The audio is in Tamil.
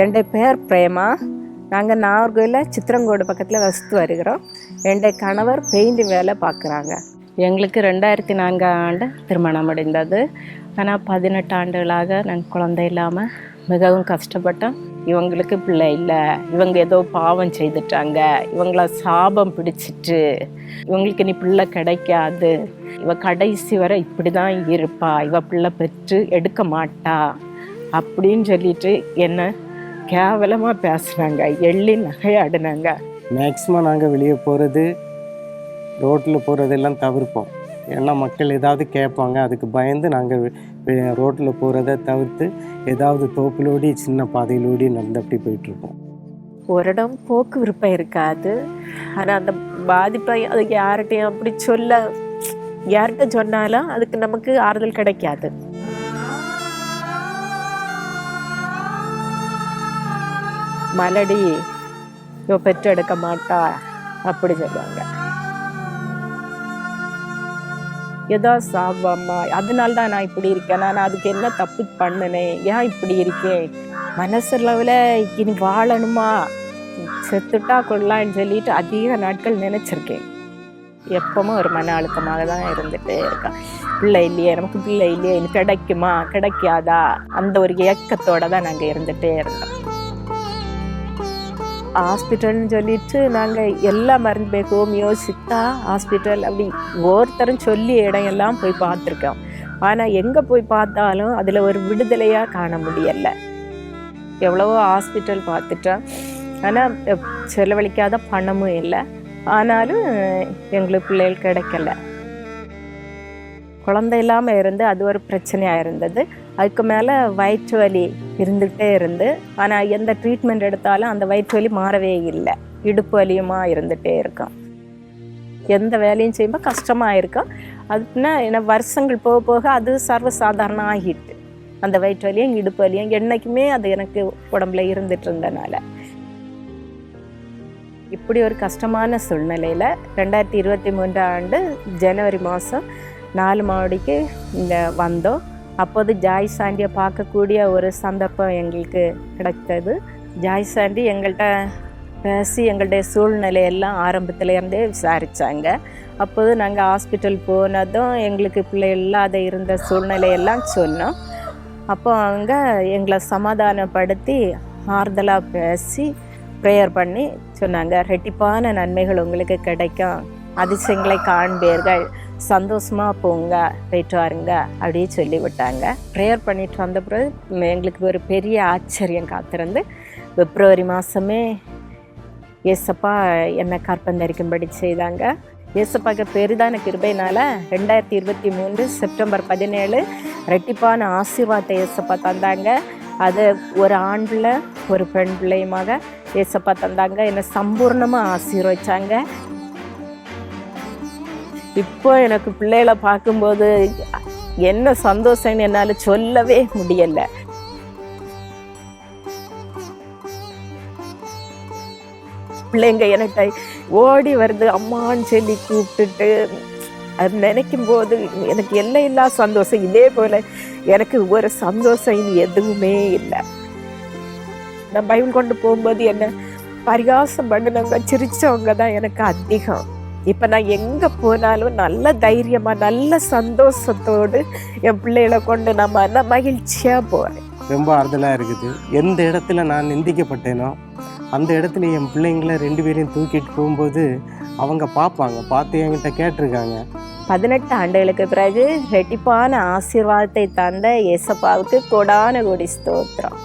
என்னுடைய பெயர் பிரேமா. நாங்கள் நாகர்கோயிலில் சித்திரங்கோடு பக்கத்தில் வசித்து வருகிறோம். என்னுடைய கணவர் பெயிண்ட் வேலை பார்க்குறாங்க. எங்களுக்கு ரெண்டாயிரத்தி நான்காம் ஆண்டு திருமணம் அடைந்தது. ஆனால் பதினெட்டு ஆண்டுகளாக நாங்கள் குழந்தை இல்லாமல் மிகவும் கஷ்டப்பட்டோம். இவங்களுக்கு பிள்ளை இல்லை. இவங்க ஏதோ பாவம் செய்துட்டாங்க. இவங்கள சாபம் பிடிச்சிட்டு இவங்களுக்கு நீ பிள்ளை கிடைக்காது. இவ கடைசி வரை இப்படி தான் இருப்பா. இவ பிள்ளை பெற்று எடுக்க மாட்டா. அப்படின்னு சொல்லிட்டு என்ன கேவலமாக பேசுனாங்க எள்ளி நகையாடினாங்க. மேக்ஸிமம் நாங்கள் வெளியே போகிறது ரோட்டில் போகிறதெல்லாம் தவிர்ப்போம். ஏன்னா மக்கள் ஏதாவது கேட்பாங்க அதுக்கு பயந்து நாங்கள் ரோட்டில் போகிறத தவிர்த்து ஏதாவது தோப்பிலோடி சின்ன பாதையிலோடி நடந்து அப்படி போயிட்டுருப்போம். ஒரு இடம் போக்கு விருப்பம் இருக்காது. ஆனால் அந்த பாதிப்பை அது யார்கிட்டையும் அப்படி சொல்ல யார்கிட்ட சொன்னாலும் அதுக்கு நமக்கு ஆறுதல் கிடைக்காது. மலடி இவ பெற்றெடுக்க மாட்டா அப்படி சொல்லுவாங்க. ஏதோ சாபம்மா அதனால தான் நான் இப்படி இருக்கேன். நான் அதுக்கு என்ன தப்பு பண்ணினேன் ஏன் இப்படி இருக்கேன்? மனசு லெவலில் இனி வாழணுமா? செத்துட்டா கொள்ளலான்னு சொல்லிட்டு அதிக நாட்கள் நினச்சிருக்கேன். எப்பவும் ஒரு மன அழுத்தமாக தான் இருந்துகிட்டே இருக்கேன் பிள்ளை இல்லையே நமக்கு பிள்ளை இல்லையே இது கிடைக்குமா? கிடைக்காதா? அந்த ஒரு இயக்கத்தோடு தான் நாங்கள் இருந்துகிட்டே இருந்தோம். ஹாஸ்பிட்டல்னு சொல்லிட்டு நாங்கள் எல்லாம் மருந்து போய் ஹோமியோ சித்தா ஹாஸ்பிட்டல் அப்படி ஒருத்தரும் சொல்லி இடம் எல்லாம் போய் பார்த்துருக்கோம். ஆனால் எங்கே போய் பார்த்தாலும் அதில் ஒரு விடுதலையாக காண முடியலை. எவ்வளவோ ஹாஸ்பிட்டல் பார்த்துட்டோம் ஆனால் செலவழிக்காத பணமும் இல்லை. ஆனாலும் எங்களுக்கு பிள்ளைகள் கிடைக்கல. குழந்தை இல்லாமல் இருந்து அது ஒரு பிரச்சனையாக இருந்தது. அதுக்கு மேலே வயிற்று வலி இருந்துகிட்டே இருந்து ஆனால் எந்த ட்ரீட்மெண்ட் எடுத்தாலும் அந்த வயிற்று வலி மாறவே இல்லை. இடுப்பு வலியுமா இருந்துகிட்டே இருக்கும். எந்த வேலையும் செய்யும்போது கஷ்டமாக இருக்கும். அதுனா என்ன வருஷங்கள் போக போக அது சர்வசாதாரண ஆகிட்டு. அந்த வயிற்று வலியும் இடுப்பு வலியும் என்றைக்குமே அது எனக்கு உடம்புல இருந்துட்டு இருந்தனால. இப்படி ஒரு கஷ்டமான சூழ்நிலையில் ரெண்டாயிரத்தி இருபத்தி மூன்றாம் ஆண்டு ஜனவரி மாதம் நாலு மாடிக்கு இங்கே வந்தோம் அப்போது ஜாய் சாண்டியை பார்க்கக்கூடிய ஒரு சந்தர்ப்பம் எங்களுக்கு கிடைத்தது ஜாய் சாண்டி எங்கள்கிட்ட பேசி எங்களுடைய சூழ்நிலையெல்லாம் ஆரம்பத்துலேருந்தே விசாரித்தாங்க அப்போது நாங்கள் ஹாஸ்பிட்டல் போனதும் எங்களுக்கு பிள்ளை இல்லாத இருந்த சூழ்நிலையெல்லாம் சொன்னோம் அப்போ அவங்க எங்களை சமாதானப்படுத்தி ஆறுதலாக பேசி ப்ரேயர் பண்ணி சொன்னாங்க ரெட்டிப்பான நன்மைகள் உங்களுக்கு கிடைக்கும் அதிசயங்களை காண்பீர்கள். சந்தோஷமாக போங்க போயிட்டு வாருங்க அப்படியே சொல்லி விட்டாங்க ப்ரேயர் பண்ணிட்டு வந்த பிறகு எங்களுக்கு ஒரு பெரிய ஆச்சரியம் காத்திருந்து பிப்ரவரி மாதமே ஏசப்பா என்னை கற்பந்தரிக்கும்படி செய்தாங்க. ஏசப்பாக்கு பெரிதான கிருபையினால ரெண்டாயிரத்தி இருபத்தி மூன்று செப்டம்பர் பதினேழு ரெட்டிப்பான ஆசீர்வாதத்தை ஏசப்பா தந்தாங்க. அது ஒரு ஆண் பிள்ளை ஒரு பெண் பிள்ளையுமாக ஏசப்பா தந்தாங்க. என்னை சம்பூர்ணமாக ஆசீர்வதிச்சாங்க இப்போ எனக்கு பிள்ளைகளை பார்க்கும்போது என்ன சந்தோஷம்னு என்னால் சொல்லவே முடியலை. பிள்ளைங்க என்கிட்ட ஓடி வருது அம்மான்னு சொல்லி கூப்பிட்டுட்டு அது நினைக்கும் போது எனக்கு எல்லையில்லா சந்தோஷம். இதே போல் எனக்கு ஒரு சந்தோஷம் எதுவுமே இல்லை. நான் பைபிள் கொண்டு போகும்போது என்ன பரிகாசம் பண்ணினவங்க சிரிச்சவங்க தான் எனக்கு அதிகம். இப்போ நான் எங்கே போனாலும் நல்ல தைரியமாக நல்ல சந்தோஷத்தோடு என் பிள்ளைகளை கொண்டு நான் மன மகிழ்ச்சியாக போகிறேன் ரொம்ப ஆறுதலாக இருக்குது. எந்த இடத்துல நான் நிந்திக்கப்பட்டேனோ அந்த இடத்துல என் பிள்ளைங்கள ரெண்டு பேரையும் தூக்கிட்டு போகும்போது அவங்க பார்ப்பாங்க. பார்த்து என்கிட்ட கேட்டிருக்காங்க. பதினெட்டு ஆண்டுகளுக்கு பிறகு ரெட்டிப்பான ஆசீர்வாதத்தை தந்த இயேசப்பாவுக்கு கொடான கொடி ஸ்தோத்திரம்.